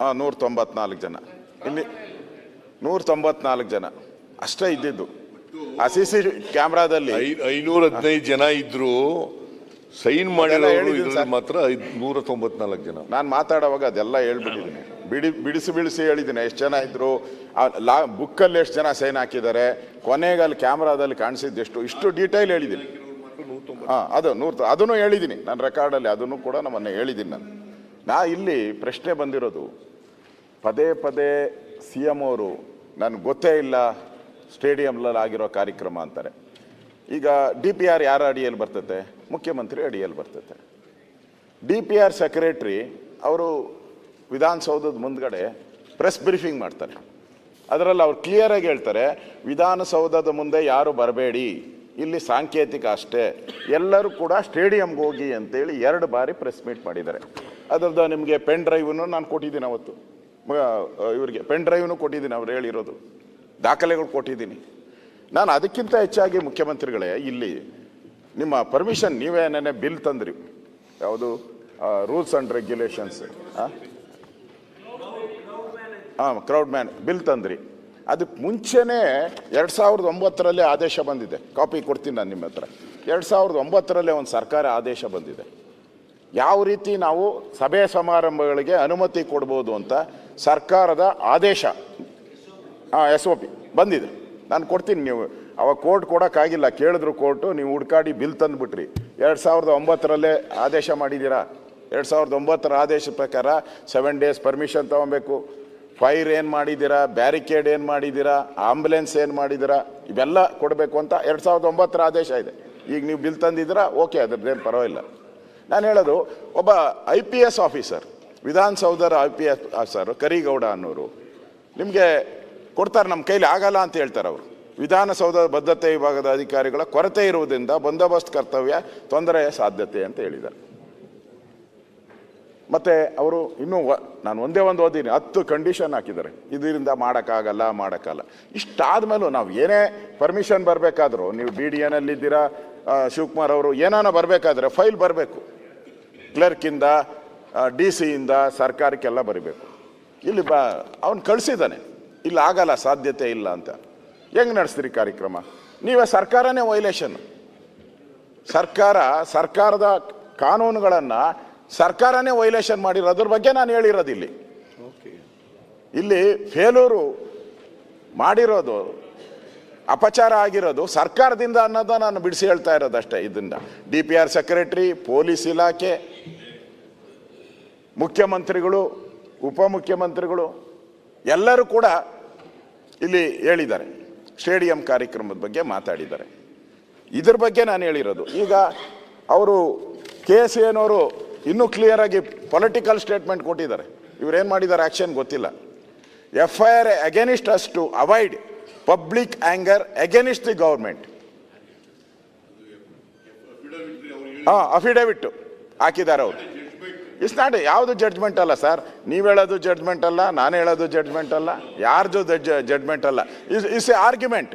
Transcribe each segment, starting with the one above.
ಹಾಂ ನೂರ ತೊಂಬತ್ನಾಲ್ಕು ಜನ. ಇಲ್ಲಿ ನೂರ ತೊಂಬತ್ನಾಲ್ಕು ಜನ. ಅಷ್ಟೇ ಇದ್ದಿದ್ದು. ಆ ಸಿ ಸಿ ಕ್ಯಾಮ್ರಾದಲ್ಲಿ ಐನೂರ ಹದಿನೈದು ಜನ ಇದ್ರು ಸೈನ್ ಹೇಳಿದ್ದೀನಿ ಮಾತ್ರ ನೂರ ತೊಂಬತ್ನಾಲ್ಕು ಜನ. ನಾನು ಮಾತಾಡುವಾಗ ಅದೆಲ್ಲ ಹೇಳ್ಬಿಟ್ಟಿದ್ದೀನಿ. ಬಿಡಿ ಬಿಡಿಸಿ ಬಿಡಿಸಿ ಹೇಳಿದ್ದೀನಿ. ಎಷ್ಟು ಜನ ಇದ್ರು? ಲಾ ಬುಕ್ಕಲ್ಲಿ ಎಷ್ಟು ಜನ ಸೈನ್ ಹಾಕಿದ್ದಾರೆ? ಕೊನೆಗೆ ಅಲ್ಲಿ ಕ್ಯಾಮ್ರಾದಲ್ಲಿ ಕಾಣಿಸಿದ್ದು ಎಷ್ಟು? ಇಷ್ಟು ಡೀಟೇಲ್ ಹೇಳಿದ್ದೀನಿ. ಹಾಂ ಅದು ನೂರ ಅದನ್ನು ಹೇಳಿದ್ದೀನಿ. ನಾನು ರೆಕಾರ್ಡಲ್ಲಿ ಅದನ್ನು ಕೂಡ ನಮ್ಮನ್ನು ಹೇಳಿದ್ದೀನಿ ನಾನು. ನಾ ಇಲ್ಲಿ ಪ್ರಶ್ನೆ ಬಂದಿರೋದು, ಪದೇ ಪದೇ ಸಿ ಎಂ ಅವರು, ನನಗೆ ಗೊತ್ತೇ ಇಲ್ಲ ಸ್ಟೇಡಿಯಂನಲ್ಲಿ ಆಗಿರೋ ಕಾರ್ಯಕ್ರಮ ಅಂತಾರೆ. ಈಗ ಡಿ ಪಿ ಆರ್ ಯಾರ ಅಡಿಯಲ್ಲಿ ಬರ್ತದೆ ಮುಖ್ಯಮಂತ್ರಿ ಅಡಿಯಲ್ಲಿ ಬರ್ತತೆ. ಡಿ ಪಿ ಆರ್ ಸೆಕ್ರೆಟ್ರಿ ಅವರು ವಿಧಾನಸೌಧದ ಮುಂದ್ಗಡೆ ಪ್ರೆಸ್ ಬ್ರೀಫಿಂಗ್ ಮಾಡ್ತಾರೆ. ಅದರಲ್ಲಿ ಅವ್ರು ಕ್ಲಿಯರಾಗಿ ಹೇಳ್ತಾರೆ, ವಿಧಾನಸೌಧದ ಮುಂದೆ ಯಾರು ಬರಬೇಡಿ, ಇಲ್ಲಿ ಸಾಂಕೇತಿಕ ಅಷ್ಟೇ, ಎಲ್ಲರೂ ಕೂಡ ಸ್ಟೇಡಿಯಂಗೆ ಹೋಗಿ ಅಂತೇಳಿ ಎರಡು ಬಾರಿ ಪ್ರೆಸ್ ಮೀಟ್ ಮಾಡಿದ್ದಾರೆ. ಅದರದ್ದು ನಿಮಗೆ ಪೆನ್ ಡ್ರೈವನ್ನು ನಾನು ಕೊಟ್ಟಿದ್ದೀನಿ ಅವತ್ತು. ಇವರಿಗೆ ಪೆನ್ ಡ್ರೈವ್ನು ಕೊಟ್ಟಿದ್ದೀನಿ ಅವ್ರು ಹೇಳಿರೋದು. ದಾಖಲೆಗಳು ಕೊಟ್ಟಿದ್ದೀನಿ. ನಾನು ಅದಕ್ಕಿಂತ ಹೆಚ್ಚಾಗಿ ಮುಖ್ಯಮಂತ್ರಿಗಳೇ, ಇಲ್ಲಿ ನಿಮ್ಮ ಪರ್ಮಿಷನ್ ನೀವೇ ನೆನೆ ಬಿಲ್ ತಂದ್ರಿ. ಯಾವುದು? ರೂಲ್ಸ್ ಆ್ಯಂಡ್ ರೆಗ್ಯುಲೇಷನ್ಸ್ ಹಾಂ ಕ್ರೌಡ್ ಮ್ಯಾನ್ ಬಿಲ್ ತಂದ್ರಿ. ಅದಕ್ಕೆ ಮುಂಚೆನೇ ಎರಡು ಸಾವಿರದ ಒಂಬತ್ತರಲ್ಲೇ ಆದೇಶ ಬಂದಿದೆ. ಕಾಪಿ ಕೊಡ್ತೀನಿ ನಾನು ನಿಮ್ಮ ಹತ್ರ ಎರಡು ಸಾವಿರದ ಒಂಬತ್ತರಲ್ಲೇ ಒಂದು ಸರ್ಕಾರ ಆದೇಶ ಬಂದಿದೆ. ಯಾವ ರೀತಿ ನಾವು ಸಭೆ ಸಮಾರಂಭಗಳಿಗೆ ಅನುಮತಿ ಕೊಡ್ಬೋದು ಅಂತ ಸರ್ಕಾರದ ಆದೇಶ. ಹಾಂ ಎಸ್ ಒ ಪಿ ಬಂದಿದೆ. ನಾನು ಕೊಡ್ತೀನಿ ನೀವು. ಅವಾಗ ಕೋರ್ಟ್ ಕೊಡೋಕ್ಕಾಗಿಲ್ಲ. ಕೇಳಿದ್ರು ಕೋರ್ಟು, ನೀವು ಹುಡ್ಕಾಡಿ ಬಿಲ್ ತಂದುಬಿಟ್ರಿ. ಎರಡು ಸಾವಿರದ ಒಂಬತ್ತರಲ್ಲೇ ಆದೇಶ ಮಾಡಿದ್ದೀರಾ? ಎರಡು ಸಾವಿರದ ಒಂಬತ್ತರ ಆದೇಶ ಪ್ರಕಾರ ಸೆವೆನ್ ಡೇಸ್ ಪರ್ಮಿಷನ್ ತೊಗೊಬೇಕು. ಫೈರ್ ಏನು ಮಾಡಿದ್ದೀರಾ? ಬ್ಯಾರಿಕೇಡ್ ಏನು ಮಾಡಿದ್ದೀರಾ? ಆಂಬುಲೆನ್ಸ್ ಏನು ಮಾಡಿದ್ದೀರಾ? ಇವೆಲ್ಲ ಕೊಡಬೇಕು ಅಂತ ಎರಡು ಸಾವಿರದ ಒಂಬತ್ತರ ಆದೇಶ ಇದೆ. ಈಗ ನೀವು ಬಿಲ್ ತಂದಿದ್ದೀರಾ? ಓಕೆ, ಅದ್ರದ್ದೇನು ಪರವಾಗಿಲ್ಲ. ನಾನು ಹೇಳೋದು, ಒಬ್ಬ I P S officer ವಿಧಾನಸೌಧರ I P S officer Karigowda ಅನ್ನೋರು, ನಿಮಗೆ ಕೊಡ್ತಾರೆ ನಮ್ಮ ಕೈಲಿ ಆಗಲ್ಲ ಅಂತ ಹೇಳ್ತಾರೆ ಅವರು. ವಿಧಾನಸೌಧ ಬದ್ಧತೆ ವಿಭಾಗದ ಅಧಿಕಾರಿಗಳ ಕೊರತೆ ಇರುವುದರಿಂದ ಬಂದೋಬಸ್ತ್ ಕರ್ತವ್ಯ ತೊಂದರೆಯ ಸಾಧ್ಯತೆ ಅಂತ ಹೇಳಿದ್ದಾರೆ. ಮತ್ತೆ ಅವರು ಇನ್ನೂ ನಾನು ಒಂದೇ ಒಂದು ಓದಿನಿ ಹತ್ತು ಕಂಡೀಷನ್ ಹಾಕಿದ್ದಾರೆ. ಇದರಿಂದ ಮಾಡೋಕ್ಕಾಗಲ್ಲ ಮಾಡೋಕ್ಕಲ್ಲ ಇಷ್ಟಾದ್ಮೇಲೂ ನಾವು ಏನೇ ಪರ್ಮಿಷನ್ ಬರಬೇಕಾದ್ರೂ, ನೀವು ಬಿ ಡಿ ಎನಲ್ಲಿದ್ದೀರಾ ಶಿವಕುಮಾರ್ ಅವರು ಏನಾನ ಬರಬೇಕಾದ್ರೆ ಫೈಲ್ ಬರಬೇಕು. ಕ್ಲರ್ಕಿಂದ ಡಿ ಸಿಯಿಂದ ಸರ್ಕಾರಕ್ಕೆಲ್ಲ ಬರಬೇಕು. ಇಲ್ಲಿ ಬ, ಅವನು ಕಳಿಸಿದ್ದಾನೆ ಇಲ್ಲಿ ಆಗಲ್ಲ, ಸಾಧ್ಯತೆ ಇಲ್ಲ ಅಂತ. ಹೆಂಗೆ ನಡೆಸ್ತೀರಿ ಕಾರ್ಯಕ್ರಮ? ನೀವೇ ಸರ್ಕಾರನೇ ವೈಲೇಷನ್. ಸರ್ಕಾರ, ಸರ್ಕಾರದ ಕಾನೂನುಗಳನ್ನು ಸರ್ಕಾರನೇ ವೈಲೇಷನ್ ಮಾಡಿರೋದ್ರ ಬಗ್ಗೆ ನಾನು ಹೇಳಿರೋದು ಇಲ್ಲಿ. ಇಲ್ಲಿ ಫೇಲೂರು ಮಾಡಿರೋದು, ಅಪಚಾರ ಆಗಿರೋದು ಸರ್ಕಾರದಿಂದ ಅನ್ನೋದು ನಾನು ಬಿಡಿಸಿ ಹೇಳ್ತಾ ಇರೋದು ಅಷ್ಟೇ ಇದನ್ನು. D P R secretary, police ಇಲಾಖೆ ಮುಖ್ಯಮಂತ್ರಿಗಳು ಉಪಮುಖ್ಯಮಂತ್ರಿಗಳು ಎಲ್ಲರೂ ಕೂಡ ಇಲ್ಲಿ ಹೇಳಿದ್ದಾರೆ ಸ್ಟೇಡಿಯಂ ಕಾರ್ಯಕ್ರಮದ ಬಗ್ಗೆ ಮಾತಾಡಿದ್ದಾರೆ ಇದ್ರ ಬಗ್ಗೆ ನಾನು ಹೇಳಿರೋದು ಈಗ ಅವರು ಕೆ ಎಸ್ ಏನವರು ಇನ್ನೂ ಕ್ಲಿಯರ್ ಆಗಿ ಪೊಲಿಟಿಕಲ್ ಸ್ಟೇಟ್ಮೆಂಟ್ ಕೊಟ್ಟಿದ್ದಾರೆ ಇವ್ರೇನು ಮಾಡಿದ್ದಾರೆ ಆಕ್ಷನ್ ಗೊತ್ತಿಲ್ಲ F I R against us to avoid public anger against the government ಹಾಂ ಅಫಿಡೇವಿಟ್ಟು ಹಾಕಿದ್ದಾರೆ ಅವರು ಇಟ್ಸ್ ನಾಟ್ ಯಾವುದು ಜಡ್ಜ್ಮೆಂಟ್ ಅಲ್ಲ ಸರ್ ನೀವು ಹೇಳೋದು ಜಡ್ಜ್ಮೆಂಟ್ ಅಲ್ಲ, ನಾನು ಹೇಳೋದು ಜಡ್ಜ್ಮೆಂಟ್ ಅಲ್ಲ, ಯಾರ್ದು ಜಡ್ಜ್ಮೆಂಟ್ ಅಲ್ಲ. ಇಸ್ ಇಸ್ ಎ ಆರ್ಗ್ಯುಮೆಂಟ್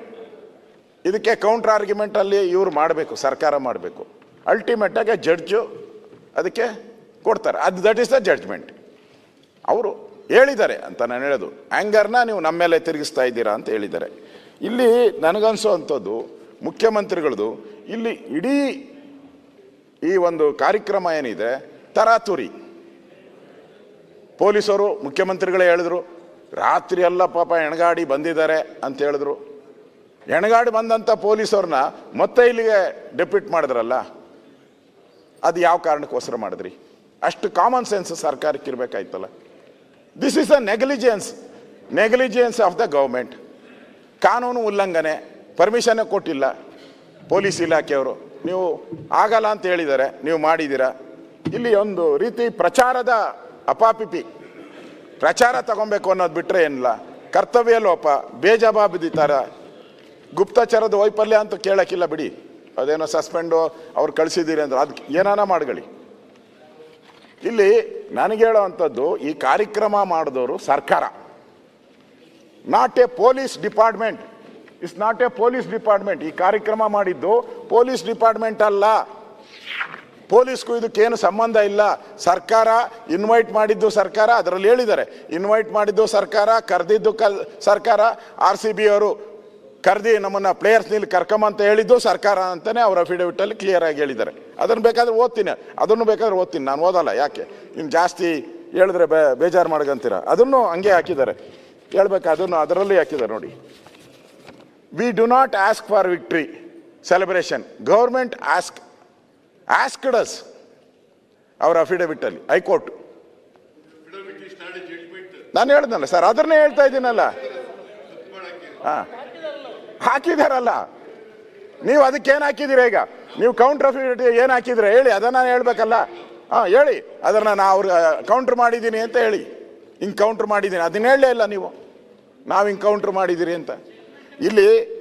ಇದಕ್ಕೆ ಕೌಂಟರ್ ಆರ್ಗ್ಯುಮೆಂಟ್ ಅಲ್ಲಿ ಇವ್ರು ಮಾಡಬೇಕು, ಸರ್ಕಾರ ಮಾಡಬೇಕು. ಅಲ್ಟಿಮೇಟ್ ಆಗಿ ಜಡ್ಜು ಅದಕ್ಕೆ ಕೊಡ್ತಾರೆ. ಅದು ದಟ್ ಇಸ್ ದ ಜಡ್ಜ್ಮೆಂಟ್ ಅವರು ಹೇಳಿದ್ದಾರೆ ಅಂತ ನಾನು ಹೇಳೋದು. ಆ್ಯಂಗರ್ನ ನೀವು ನಮ್ಮ ಮೇಲೆ ತಿರುಗಿಸ್ತಾ ಇದ್ದೀರಾ ಅಂತ ಹೇಳಿದ್ದಾರೆ. ಇಲ್ಲಿ ನನಗನ್ಸೋ ಅಂಥದ್ದು ಮುಖ್ಯಮಂತ್ರಿಗಳದು, ಇಲ್ಲಿ ಇಡೀ ಈ ಒಂದು ಕಾರ್ಯಕ್ರಮ ಏನಿದೆ ತರಾತುರಿ. ಪೊಲೀಸರು, ಮುಖ್ಯಮಂತ್ರಿಗಳೇ ಹೇಳಿದ್ರು, ರಾತ್ರಿ ಎಲ್ಲ ಪಾಪ ಎಣಗಾಡಿ ಬಂದಿದ್ದಾರೆ ಅಂತ ಹೇಳಿದ್ರು. ಎಣಗಾಡಿ ಬಂದಂಥ ಪೊಲೀಸವ್ರನ್ನ ಮತ್ತೆ ಇಲ್ಲಿಗೆ ಡೆಪ್ಯೂಟ್ ಮಾಡಿದ್ರಲ್ಲ, ಅದು ಯಾವ ಕಾರಣಕ್ಕೋಸ್ಕರ ಮಾಡಿದ್ರಿ? ಅಷ್ಟು ಕಾಮನ್ ಸೆನ್ಸ್ ಸರ್ಕಾರಕ್ಕೆ ಇರಬೇಕಾಯ್ತಲ್ಲ. This is a negligence negligence of the government ಕಾನೂನು ಉಲ್ಲಂಘನೆ ಪರ್ಮಿಷನ್ನೇ ಕೊಟ್ಟಿಲ್ಲ ಪೊಲೀಸ್ ಇಲಾಖೆಯವರು. ನೀವು ಆಗಲ್ಲ ಅಂತ ಹೇಳಿದ್ದಾರೆ, ನೀವು ಮಾಡಿದ್ದೀರಾ? ಇಲ್ಲಿ ಒಂದು ರೀತಿ ಪ್ರಚಾರದ ಅಪಾಪಿಪಿ. ಪ್ರಚಾರ ತಗೊಬೇಕು ಅನ್ನೋದು ಬಿಟ್ಟರೆ ಏನಿಲ್ಲ. ಕರ್ತವ್ಯ ಲೋಪ ಬೇಜವಾಬ್ದಿತಾರ ಗುಪ್ತಚರದ ವೈಫಲ್ಯ ಅಂತ ಕೇಳಕ್ಕಿಲ್ಲ ಬಿಡಿ. ಅದೇನೋ ಸಸ್ಪೆಂಡು, ಅವ್ರು ಕಳಿಸಿದ್ದೀರಿ ಅಂದ್ರೆ. ಅದಕ್ಕೆ ಏನಾನ ಮಾಡ್ಕೊಳ್ಳಿ. ಇಲ್ಲಿ ನನಗೆ ಹೇಳೋ ಅಂಥದ್ದು, ಈ ಕಾರ್ಯಕ್ರಮ ಮಾಡಿದವರು ಸರ್ಕಾರ. Not a police department it's not a police department ಈ ಕಾರ್ಯಕ್ರಮ ಮಾಡಿದ್ದು ಪೊಲೀಸ್ ಡಿಪಾರ್ಟ್ಮೆಂಟ್ ಅಲ್ಲ. ಪೊಲೀಸ್ಗೂ ಇದಕ್ಕೇನು ಸಂಬಂಧ ಇಲ್ಲ. ಸರ್ಕಾರ ಇನ್ವೈಟ್ ಮಾಡಿದ್ದು ಸರ್ಕಾರ, ಅದರಲ್ಲಿ ಹೇಳಿದ್ದಾರೆ. ಇನ್ವೈಟ್ ಮಾಡಿದ್ದು ಸರ್ಕಾರ, ಕರೆದಿದ್ದು ಕಲ್, ಸರ್ಕಾರ ಆರ್ ಸಿ ಬಿ ಅವರು ಕರೆದಿ ನಮ್ಮನ್ನು ಪ್ಲೇಯರ್ಸ್ನಲ್ಲಿ ಕರ್ಕೊಂಬಂತ ಹೇಳಿದ್ದು ಸರ್ಕಾರ ಅಂತಲೇ ಅವರ ಅಫಿಡವಿಟಲ್ಲಿ ಅಲ್ಲಿ ಕ್ಲಿಯರ್ ಆಗಿ ಹೇಳಿದ್ದಾರೆ. ಅದನ್ನು ಬೇಕಾದ್ರೆ ಓದ್ತೀನಿ. ಅದನ್ನು ಬೇಕಾದ್ರೆ ಓದ್ತೀನಿ. ನಾನು ಓದಲ್ಲ, ಯಾಕೆ? ಇನ್ನು ಜಾಸ್ತಿ ಹೇಳಿದ್ರೆ ಬೇ, ಬೇಜಾರು ಮಾಡ್ಕೊಂತೀರ ಅದನ್ನು ಹಂಗೆ ಹಾಕಿದ್ದಾರೆ. ಹೇಳ್ಬೇಕು, ಅದನ್ನು ಅದರಲ್ಲಿ ಹಾಕಿದ್ದಾರೆ ನೋಡಿ. We do not ask for victory celebration government ask asked us ಅವರ ಅಲ್ಲಿ ಹೈಕೋರ್ಟ್ ನಾನು ಹೇಳ್ದಲ್ಲ ಸರ್ ಅದನ್ನೇ ಹೇಳ್ತಾ ಇದ್ದೀನಲ್ಲ. ಹಾ. ಹಾಕಿದಾರಲ್ಲ. ನೀವು ಅದಕ್ಕೆ ಏನು ಹಾಕಿದ್ದೀರಾ ಈಗ? ನೀವು ಕೌಂಟರ್ ಅಫಿಡವಿಟ್ ಏನು ಹಾಕಿದ್ರೆ? ಹೇಳಿ, ಅದನ್ನ ಹೇಳ್ಬೇಕಲ್ಲ. ಹಾಂ, ಹೇಳಿ. ಅದನ್ನ ನಾ ಅವ್ರ ಕೌಂಟರ್ ಮಾಡಿದ್ದೀನಿ ಅಂತ ಹೇಳಿ. ಹಿಂಗೆ ಕೌಂಟರ್ ಮಾಡಿದ್ದೀನಿ. ಅದನ್ನ ಹೇಳಲೇ ಇಲ್ಲ ನೀವು. ನಾವು ಹಿಂಗೆ ಕೌಂಟರ್ ಮಾಡಿದ್ದೀರಿ ಅಂತ. ಇಲ್ಲಿ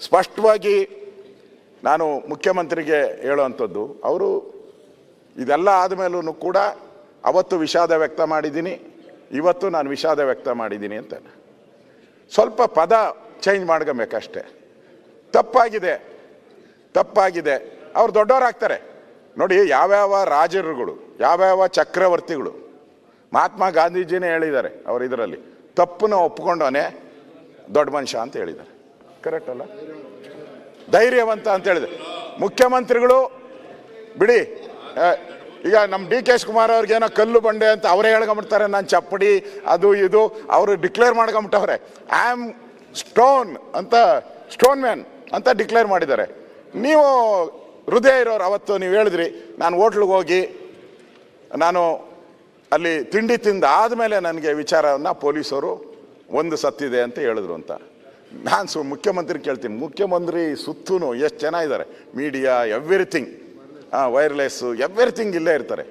ಸ್ಪಷ್ಟವಾಗಿ ನಾನು ಮುಖ್ಯಮಂತ್ರಿಗೆ ಹೇಳುವಂಥದ್ದು, ಅವರು ಇದೆಲ್ಲ ಆದಮೇಲೂ ಕೂಡ ಅವತ್ತು ವಿಷಾದ ವ್ಯಕ್ತ ಮಾಡಿದ್ದೀನಿ, ಇವತ್ತು ನಾನು ವಿಷಾದ ವ್ಯಕ್ತ ಮಾಡಿದ್ದೀನಿ ಅಂತ ಸ್ವಲ್ಪ ಪದ ಚೇಂಜ್ ಮಾಡ್ಕೊಬೇಕಷ್ಟೆ. ತಪ್ಪಾಗಿದೆ ತಪ್ಪಾಗಿದೆ. ಅವ್ರು ದೊಡ್ಡವರಾಗ್ತಾರೆ. ನೋಡಿ, ಯಾವ್ಯಾವ ರಾಜರುಗಳು, ಯಾವ್ಯಾವ ಚಕ್ರವರ್ತಿಗಳು, ಮಹಾತ್ಮ ಗಾಂಧೀಜಿನೇ ಹೇಳಿದ್ದಾರೆ ಅವರು ಇದರಲ್ಲಿ. ತಪ್ಪನ್ನು ಒಪ್ಕೊಂಡವನೇ ದೊಡ್ಡ ಮನುಷ್ಯ ಅಂತ ಹೇಳಿದ್ದಾರೆ. ಕರೆಕ್ಟ್ ಅಲ್ಲ? ಧೈರ್ಯವಂತ ಅಂತ ಹೇಳಿದೆ ಮುಖ್ಯಮಂತ್ರಿಗಳು, ಬಿಡಿ ಈಗ ನಮ್ಮ ಡಿ ಕೆ ಶಿವಕುಮಾರ್ ಅವ್ರಿಗೇನೋ ಕಲ್ಲು ಬಂಡೆ ಅಂತ ಅವರೇ ಹೇಳ್ಕೊಂಬಿಡ್ತಾರೆ, ನಾನು ಚಪ್ಪಡಿ, ಅದು ಇದು, ಅವರು ಡಿಕ್ಲೇರ್ ಮಾಡ್ಕೊಂಬಿಟ್ಟವ್ರೆ. ಐ ಆಮ್ ಸ್ಟೋನ್ ಅಂತ ಸ್ಟೋನ್ ಮ್ಯಾನ್ ಅಂತ ಡಿಕ್ಲೇರ್ ಮಾಡಿದ್ದಾರೆ. ನೀವು ಹೃದಯ ಇರೋರು, ಅವತ್ತು ನೀವು ಹೇಳಿದ್ರಿ, ನಾನು ಹೋಟ್ಲಿಗೆ ಹೋಗಿ, ನಾನು ಅಲ್ಲಿ ತಿಂಡಿ ತಿಂದ ಆದಮೇಲೆ ನನಗೆ ವಿಚಾರವನ್ನು ಪೊಲೀಸರು, ಒಂದು ಸತ್ತಿದೆ ಅಂತ ಹೇಳಿದ್ರು ಅಂತ. ನಾನು ಸೊ ಮುಖ್ಯಮಂತ್ರಿ ಕೇಳ್ತೀನಿ. ಮುಖ್ಯಮಂತ್ರಿ ಸುತ್ತೂ ಎಷ್ಟು ಜನ ಇದ್ದಾರೆ ಮೀಡಿಯಾ ಎವ್ರಿಥಿಂಗ್ ವೈರ್ಲೆಸ್ಸು ಎವ್ರಿಥಿಂಗ್ ಇಲ್ಲೇ ಇರ್ತಾರೆ.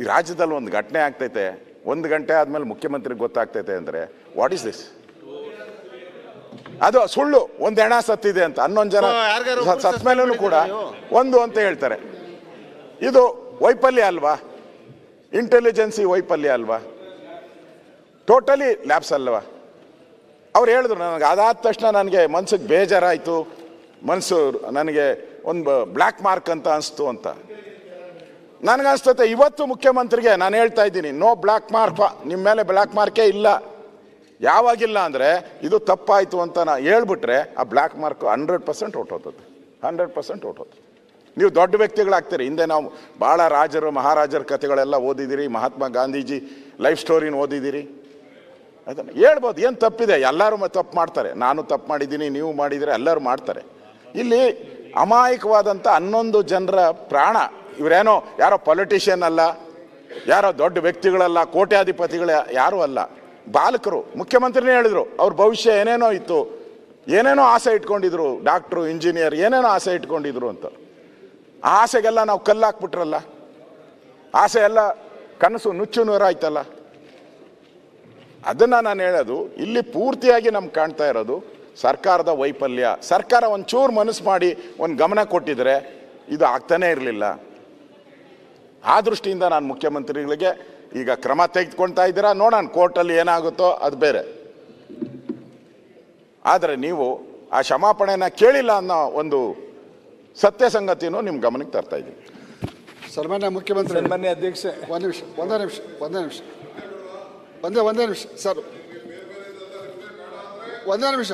ಈ ರಾಜ್ಯದಲ್ಲಿ ಒಂದು ಘಟನೆ ಆಗ್ತೈತೆ. ಒಂದು ಗಂಟೆ ಆದಮೇಲೆ ಮುಖ್ಯಮಂತ್ರಿಗೆ ಗೊತ್ತಾಗ್ತೈತೆ ಅಂದರೆ ವಾಟ್ ಇಸ್ ದಿಸ್ ಅದು ಸುಳ್ಳು. ಒಂದು ಹೆಣ ಸತ್ತಿದೆ ಅಂತ. ಹನ್ನೊಂದು ಜನ ಸತ್ ಮೇಲೂ ಕೂಡ ಒಂದು ಅಂತ ಹೇಳ್ತಾರೆ. ಇದು ವೈಫಲ್ಯ ಅಲ್ವಾ? ಇಂಟೆಲಿಜೆನ್ಸಿ ವೈಫಲ್ಯ ಅಲ್ವಾ? ಟೋಟಲಿ ಲ್ಯಾಬ್ಸ್ ಅಲ್ವಾ? ಅವ್ರು ಹೇಳಿದ್ರು ನನಗೆ, ಅದಾದ ತಕ್ಷಣ ನನಗೆ ಮನ್ಸಿಗೆ ಬೇಜಾರಾಯಿತು. ಮನಸ್ಸು ನನಗೆ ಒಂದು ಬ್ಲ್ಯಾಕ್ ಮಾರ್ಕ್ ಅಂತ ಅನಿಸ್ತು ಅಂತ. ನನಗನ್ಸ್ತತೆ ಇವತ್ತು ಮುಖ್ಯಮಂತ್ರಿಗೆ ನಾನು ಹೇಳ್ತಾ ಇದ್ದೀನಿ ನೋ ಬ್ಲ್ಯಾಕ್ ಮಾರ್ಕ್ ನಿಮ್ಮ ಮೇಲೆ ಬ್ಲ್ಯಾಕ್ ಮಾರ್ಕೇ ಇಲ್ಲ. ಯಾವಾಗಿಲ್ಲ ಅಂದರೆ ಇದು ತಪ್ಪಾಯಿತು ಅಂತ ನಾನು ಹೇಳ್ಬಿಟ್ರೆ ಆ ಬ್ಲ್ಯಾಕ್ ಮಾರ್ಕ್ ಹಂಡ್ರೆಡ್ ಪರ್ಸೆಂಟ್ ಹೊಟ್ಟೋತದೆ ಹಂಡ್ರೆಡ್ ಪರ್ಸೆಂಟ್ ಹೊಟ್ಟೋತದೆ ನೀವು ದೊಡ್ಡ ವ್ಯಕ್ತಿಗಳಾಗ್ತೀರಿ. ಹಿಂದೆ ನಾವು ಭಾಳ ರಾಜರು, ಮಹಾರಾಜರ ಕಥೆಗಳೆಲ್ಲ ಓದಿದ್ದೀರಿ, ಮಹಾತ್ಮ ಗಾಂಧೀಜಿ ಲೈಫ್ ಸ್ಟೋರಿನ ಓದಿದ್ದೀರಿ. ಅದನ್ನು ಹೇಳ್ಬೋದು, ಏನು ತಪ್ಪಿದೆ? ಎಲ್ಲರೂ ತಪ್ಪು ಮಾಡ್ತಾರೆ. ನಾನು ತಪ್ಪು ಮಾಡಿದ್ದೀನಿ, ನೀವು ಮಾಡಿದರೆ ಎಲ್ಲರೂ ಮಾಡ್ತಾರೆ. ಇಲ್ಲಿ ಅಮಾಯಕವಾದಂಥ ಹನ್ನೊಂದು ಜನರ ಪ್ರಾಣ, ಇವರೇನೋ ಯಾರೋ ಪೊಲಿಟಿಷಿಯನ್ ಅಲ್ಲ, ಯಾರೋ ದೊಡ್ಡ ವ್ಯಕ್ತಿಗಳಲ್ಲ, ಕೋಟ್ಯಾಧಿಪತಿಗಳ ಯಾರೂ ಅಲ್ಲ. ಬಾಲಕರು, ಮುಖ್ಯಮಂತ್ರಿನೇ ಹೇಳಿದರು, ಅವ್ರ ಭವಿಷ್ಯ ಏನೇನೋ ಇತ್ತು, ಏನೇನೋ ಆಸೆ ಇಟ್ಕೊಂಡಿದ್ರು ಡಾಕ್ಟ್ರು ಇಂಜಿನಿಯರ್ ಏನೇನೋ ಆಸೆ ಇಟ್ಕೊಂಡಿದ್ರು ಅಂತ. ಆಸೆಗೆಲ್ಲ ನಾವು ಕಲ್ಲಾಕ್ಬಿಟ್ರಲ್ಲ. ಆಸೆ ಎಲ್ಲ ಕನಸು ನುಚ್ಚು ನೂರಾಯ್ತಲ್ಲ. ಅದನ್ನ ನಾನು ಹೇಳೋದು ಇಲ್ಲಿ ಪೂರ್ತಿಯಾಗಿ ನಮ್ಗೆ ಕಾಣ್ತಾ ಇರೋದು ಸರ್ಕಾರದ ವೈಫಲ್ಯ. ಸರ್ಕಾರ ಒಂಚೂರು ಮನಸ್ಸು ಮಾಡಿ ಒಂದು ಗಮನ ಕೊಟ್ಟಿದ್ರೆ ಇದು ಆಗ್ತಾನೇ ಇರಲಿಲ್ಲ. ಆ ದೃಷ್ಟಿಯಿಂದ ನಾನು ಮುಖ್ಯಮಂತ್ರಿಗಳಿಗೆ ಈಗ ಕ್ರಮ ತೆಗೆದುಕೊಳ್ತಾ ಇದ್ದೀರಾ ನೋಡೋಣ ಕೋರ್ಟಲ್ಲಿ ಏನಾಗುತ್ತೋ ಅದು ಬೇರೆ. ಆದರೆ ನೀವು ಆ ಕ್ಷಮಾಪಣೆನ ಕೇಳಿಲ್ಲ ಅನ್ನೋ ಒಂದು ಸತ್ಯ ಸಂಗತಿಯನ್ನು ನಿಮ್ಮ ಗಮನಕ್ಕೆ ತರ್ತಾ ಇದ್ದೀನಿ. ಸನ್ಮಾನ್ಯ ಮುಖ್ಯಮಂತ್ರಿ ಸನ್ಮಾನ್ಯ ಅಧ್ಯಕ್ಷ. ಒಂದು ನಿಮಿಷ ಒಂದೇ ನಿಮಿಷ ಒಂದೇ ನಿಮಿಷ. ಒಂದೇ ಒಂದೇ ನಿಮಿಷ ಸರ್. ಒಂದೇ ನಿಮಿಷ.